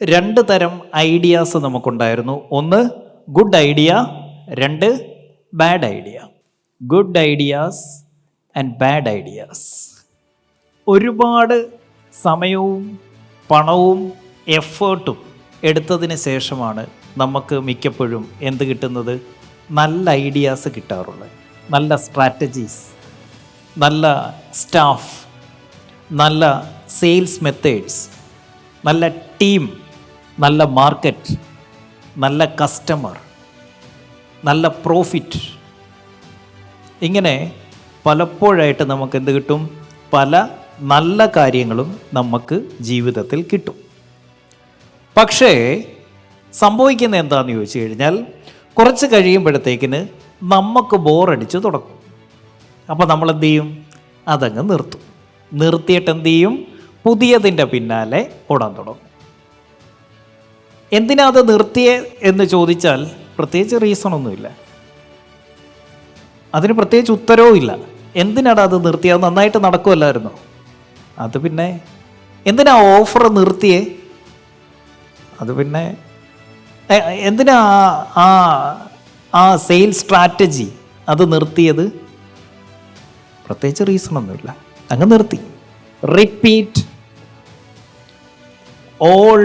രണ്ട് തരം ഐഡിയാസ് നമുക്കുണ്ടായിരുന്നു. ഒന്ന് ഗുഡ് ഐഡിയ രണ്ട് bad idea good ideas and bad ideas ഒരുപാട് സമയവും പണവും എഫേർട്ടും എടുത്തതിന് ശേഷമാണ് നമുക്ക് മിക്കപ്പോഴും എന്ത് കിട്ടുന്നത്? നല്ല ഐഡിയാസ് കിട്ടാറുള്ളത്. നല്ല സ്ട്രാറ്റജീസ് നല്ല സ്റ്റാഫ് നല്ല സെയിൽസ് മെത്തേഡ്സ് നല്ല ടീം നല്ല മാർക്കറ്റ് നല്ല കസ്റ്റമർ നല്ല പ്രോഫിറ്റ് ഇങ്ങനെ പലപ്പോഴായിട്ട് നമുക്ക് എന്ത് കിട്ടും? പല നല്ല കാര്യങ്ങളും നമുക്ക് ജീവിതത്തിൽ കിട്ടും. പക്ഷേ സംഭവിക്കുന്ന എന്താണെന്ന് ചോദിച്ചു കഴിഞ്ഞാൽ കുറച്ച് കഴിയുമ്പോഴത്തേക്കിന് നമുക്ക് ബോറടിച്ച് തുടങ്ങും. അപ്പോൾ നമ്മൾ എന്ത് ചെയ്യും? അതങ്ങ് നിർത്തും. നിർത്തിയിട്ട് എന്ത് ചെയ്യും? പുതിയതിന്റെ പിന്നാലെ ഓടാൻ തുടങ്ങും. എന്തിനാ അത് നിർത്തിയേ എന്ന് ചോദിച്ചാൽ പ്രത്യേകിച്ച് റീസൺ ഒന്നുമില്ല. അതിന് പ്രത്യേകിച്ച് ഉത്തരവും ഇല്ല. എന്തിനാണ് അത് നിർത്തിയത് നന്നായിട്ട് നടക്കുമല്ലായിരുന്നു അത് പിന്നെ എന്തിനാ ഓഫർ നിർത്തിയേ? അത് പിന്നെ എന്തിനാ ആ ആ സെയിൽ സ്ട്രാറ്റജി അത് നിർത്തിയത്? പ്രത്യേകിച്ച് റീസൺ ഒന്നുമില്ല. അങ്ങ് നിർത്തി. Repeat all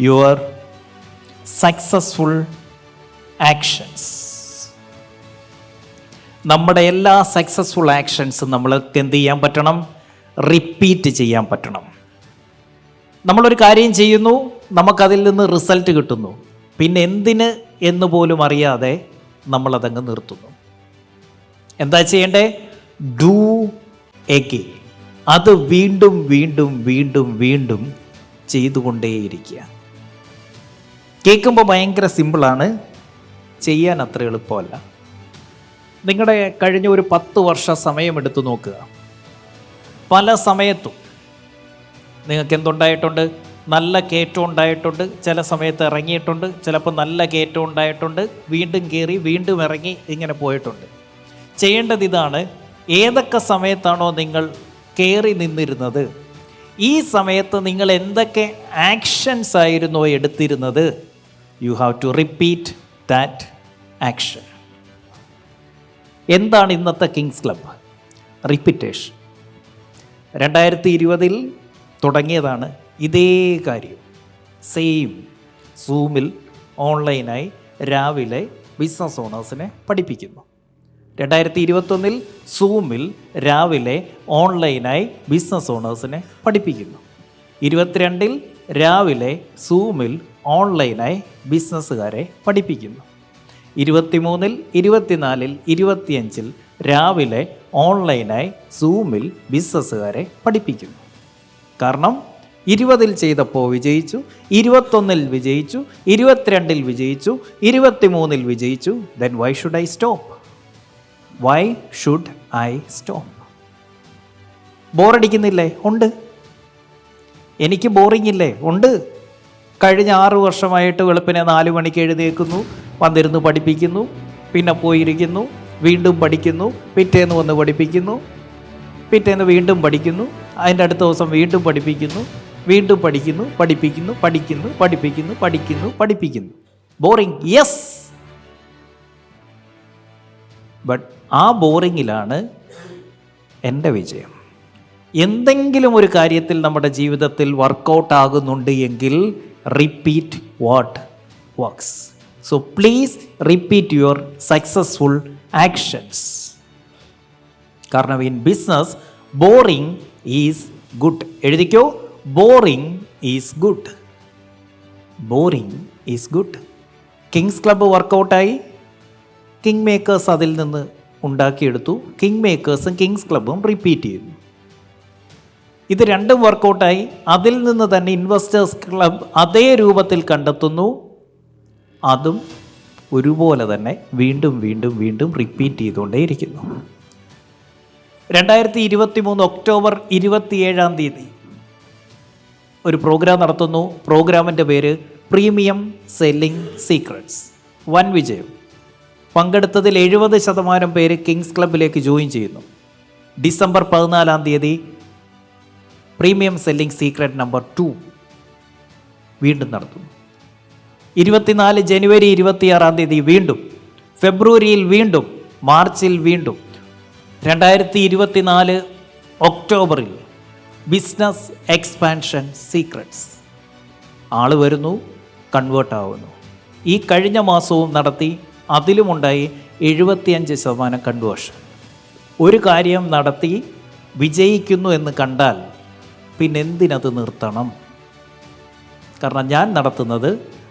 your successful actions നമ്മുടെ എല്ലാ സക്സസ്ഫുൾ ആക്ഷൻസും നമ്മൾ എന്ത് ചെയ്യാൻ പറ്റണം? റിപ്പീറ്റ് ചെയ്യാൻ പറ്റണം. നമ്മളൊരു കാര്യം ചെയ്യുന്നു നമുക്കതിൽ നിന്ന് റിസൾട്ട് കിട്ടുന്നു. പിന്നെ എന്തിന് എന്ന് പോലും അറിയാതെ നമ്മളതങ്ങ് നിർത്തുന്നു. എന്താ ചെയ്യണ്ടേ? ഡൂ എഗെയിൻ അത് വീണ്ടും വീണ്ടും വീണ്ടും വീണ്ടും ചെയ്തുകൊണ്ടേയിരിക്കുക കേൾക്കുമ്പോൾ ഭയങ്കര സിമ്പിളാണ്. ചെയ്യാൻ അത്ര എളുപ്പമല്ല. നിങ്ങളുടെ കഴിഞ്ഞ ഒരു പത്ത് വർഷ സമയമെടുത്ത് നോക്കുക. പല സമയത്തും നിങ്ങൾക്ക് എന്തുണ്ടായിട്ടുണ്ട്? നല്ല കയറ്റം ഉണ്ടായിട്ടുണ്ട്. ചില സമയത്ത് ഇറങ്ങിയിട്ടുണ്ട്. ചിലപ്പോൾ നല്ല കയറ്റം ഉണ്ടായിട്ടുണ്ട്. വീണ്ടും കയറി വീണ്ടും ഇറങ്ങി ഇങ്ങനെ പോയിട്ടുണ്ട്. ചെയ്യേണ്ടത് ഇതാണ്. ഏതൊക്കെ സമയത്താണോ നിങ്ങൾ കയറി നിന്നിരുന്നത്? ഈ സമയത്ത് നിങ്ങൾ എന്തൊക്കെ ആക്ഷൻസ് ആയിരുന്നോ എടുത്തിരുന്നത്? You have to repeat that action എന്താണ് ഇന്നത്തെ കിങ്സ് ക്ലബ്ബ് റിപ്പിറ്റേഷൻ രണ്ടായിരത്തി ഇരുപതിൽ തുടങ്ങിയതാണ് ഇതേ കാര്യം. സെയിം സൂമിൽ ഓൺലൈനായി രാവിലെ ബിസിനസ് ഓണേഴ്സിനെ പഠിപ്പിക്കുന്നു. രണ്ടായിരത്തി ഇരുപത്തൊന്നിൽ സൂമിൽ രാവിലെ ഓൺലൈനായി ബിസിനസ് ഓണേഴ്സിനെ പഠിപ്പിക്കുന്നു. ഇരുപത്തിരണ്ടിൽ രാവിലെ സൂമിൽ ഓൺലൈനായി ബിസിനസ്സുകാരെ പഠിപ്പിക്കുന്നു. ഇരുപത്തിമൂന്നിൽ ഇരുപത്തിനാലിൽ ഇരുപത്തിയഞ്ചിൽ രാവിലെ ഓൺലൈനായി സൂമിൽ ബിസിനസ്സുകാരെ പഠിപ്പിക്കുന്നു. കാരണം ഇരുപതിൽ ചെയ്തപ്പോൾ വിജയിച്ചു ഇരുപത്തൊന്നിൽ വിജയിച്ചു ഇരുപത്തിരണ്ടിൽ വിജയിച്ചു ഇരുപത്തിമൂന്നിൽ വിജയിച്ചു. Then why should I stop why should I stop ബോറടിക്കുന്നില്ലേ ഉണ്ട്. എനിക്ക് ബോറിംഗ് ഇല്ലേ? ഉണ്ട്. കഴിഞ്ഞ ആറ് വർഷമായിട്ട് വെളുപ്പിനെ നാല് മണിക്ക് എഴുന്നേൽക്കുന്നു വന്നിരുന്ന് പഠിപ്പിക്കുന്നു പിന്നെ പോയിരിക്കുന്നു വീണ്ടും പഠിക്കുന്നു പിറ്റേന്ന് വന്ന് പഠിപ്പിക്കുന്നു പിറ്റേന്ന് വീണ്ടും പഠിക്കുന്നു അതിന്റെ അടുത്ത ദിവസം വീണ്ടും പഠിപ്പിക്കുന്നു വീണ്ടും പഠിക്കുന്നു പഠിപ്പിക്കുന്നു പഠിക്കുന്നു പഠിപ്പിക്കുന്നു പഠിക്കുന്നു പഠിപ്പിക്കുന്നു. ബോറിംഗ് യെസ് ബട്ട് ആ ബോറിങ്ങിലാണ് എന്റെ വിജയം. എന്തെങ്കിലും ഒരു കാര്യത്തിൽ നമ്മുടെ ജീവിതത്തിൽ വർക്കൗട്ട് ആകുന്നുണ്ട് എങ്കിൽ repeat what works so please repeat your successful actions കാരണം in business boring is good എഴുതിക്കോ? Boring is good boring is good kings club വർക്കൗട്ടായി king makers അതിൽ നിന്ന് ഉണ്ടാക്കിയെടുത്തു. കിങ് മേക്കേഴ്സും കിങ്സ് ക്ലബ്ബും റിപ്പീറ്റ് ചെയ്യുന്നു. ഇത് രണ്ടും വർക്കൗട്ടായി. അതിൽ നിന്ന് തന്നെ ഇൻവെസ്റ്റേഴ്സ് ക്ലബ് അതേ രൂപത്തിൽ കണ്ടെത്തുന്നു. അതും ഒരുപോലെ തന്നെ വീണ്ടും വീണ്ടും വീണ്ടും റിപ്പീറ്റ് ചെയ്തുകൊണ്ടേയിരിക്കുന്നു. രണ്ടായിരത്തി ഇരുപത്തി മൂന്ന് ഒക്ടോബർ ഇരുപത്തിയേഴാം തീയതി ഒരു പ്രോഗ്രാം നടത്തുന്നു. പ്രോഗ്രാമിന്റെ പേര് പ്രീമിയം സെല്ലിംഗ് സീക്രട്സ്. വൻ വിജയം. പങ്കെടുത്തതിൽ എഴുപത് ശതമാനം പേര് കിങ്സ് ക്ലബിലേക്ക് ജോയിൻ ചെയ്യുന്നു. ഡിസംബർ പതിനാലാം തീയതി premium selling secret number two വീണ്ടും നടത്തുന്നു. ഇരുപത്തിനാല് ജനുവരി ഇരുപത്തിയാറാം തീയതി വീണ്ടും ഫെബ്രുവരിയിൽ വീണ്ടും മാർച്ചിൽ വീണ്ടും രണ്ടായിരത്തി ഇരുപത്തിനാല് ഒക്ടോബറിൽ ബിസിനസ് എക്സ്പാൻഷൻ സീക്രട്സ്. ആൾ വരുന്നു കൺവേർട്ട് ആവുന്നു. ഈ കഴിഞ്ഞ മാസവും നടത്തി അതിലുമുണ്ടായി എഴുപത്തിയഞ്ച് ശതമാനം കൺവേർഷൻ. ഒരു കാര്യം നടത്തി വിജയിക്കുന്നു എന്ന് കണ്ടാൽ പിന്നെ എന്തിനത് നിർത്തണം? കാരണം ഞാൻ നടത്തുന്നത്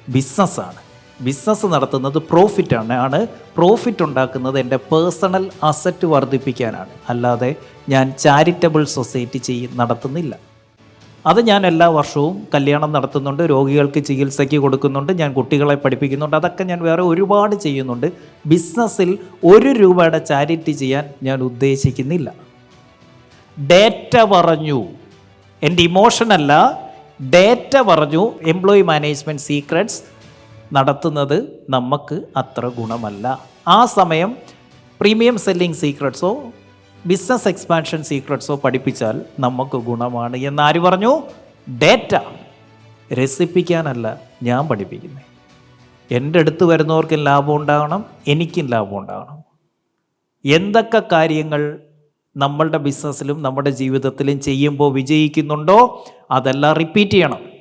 ബിസിനസ്സാണ്. ബിസിനസ് നടത്തുന്നത് പ്രോഫിറ്റാണ്. ആണ് പ്രോഫിറ്റ് ഉണ്ടാക്കുന്നത് എന്റെ പേഴ്സണൽ അസറ്റ് വർദ്ധിപ്പിക്കാനാണ്. അല്ലാതെ ഞാൻ ചാരിറ്റബിൾ സൊസൈറ്റി ചെയ്യ നടത്തുന്നില്ല. അത് ഞാൻ എല്ലാ വർഷവും കല്യാണം നടത്തുന്നുണ്ട് രോഗികൾക്ക് ചികിത്സയ്ക്ക് കൊടുക്കുന്നുണ്ട് ഞാൻ കുട്ടികളെ പഠിപ്പിക്കുന്നുണ്ട് അതൊക്കെ ഞാൻ വേറെ ഒരുപാട് ചെയ്യുന്നുണ്ട്. ബിസിനസ്സിൽ ഒരു രൂപയുടെ ചാരിറ്റി ചെയ്യാൻ ഞാൻ ഉദ്ദേശിക്കുന്നില്ല. ഡേറ്റ പറഞ്ഞു. എന്റെ ഇമോഷനല്ല ഡേറ്റ പറഞ്ഞു എംപ്ലോയി മാനേജ്മെന്റ് സീക്രട്സ് നടത്തുന്നത് നമുക്ക് അത്ര ഗുണമല്ല. ആ സമയം പ്രീമിയം സെല്ലിംഗ് സീക്രട്സോ ബിസിനസ് എക്സ്പാൻഷൻ സീക്രട്സോ പഠിപ്പിച്ചാൽ നമുക്ക് ഗുണമാണ്. എന്ന് ആര് പറഞ്ഞു? ഡേറ്റ രസിപ്പിക്കാനല്ല ഞാൻ പഠിപ്പിക്കുന്നത് എന്റെ അടുത്ത് വരുന്നവർക്കും ലാഭം ഉണ്ടാകണം എനിക്കും ലാഭം ഉണ്ടാകണം എന്തൊക്കെ കാര്യങ്ങൾ നമ്മളുടെ ബിസിനസ്സിലും നമ്മുടെ ജീവിതത്തിലും ചെയ്യുമ്പോൾ വിജയിക്കുന്നുണ്ടോ? അതെല്ലാം റിപ്പീറ്റ് ചെയ്യണം.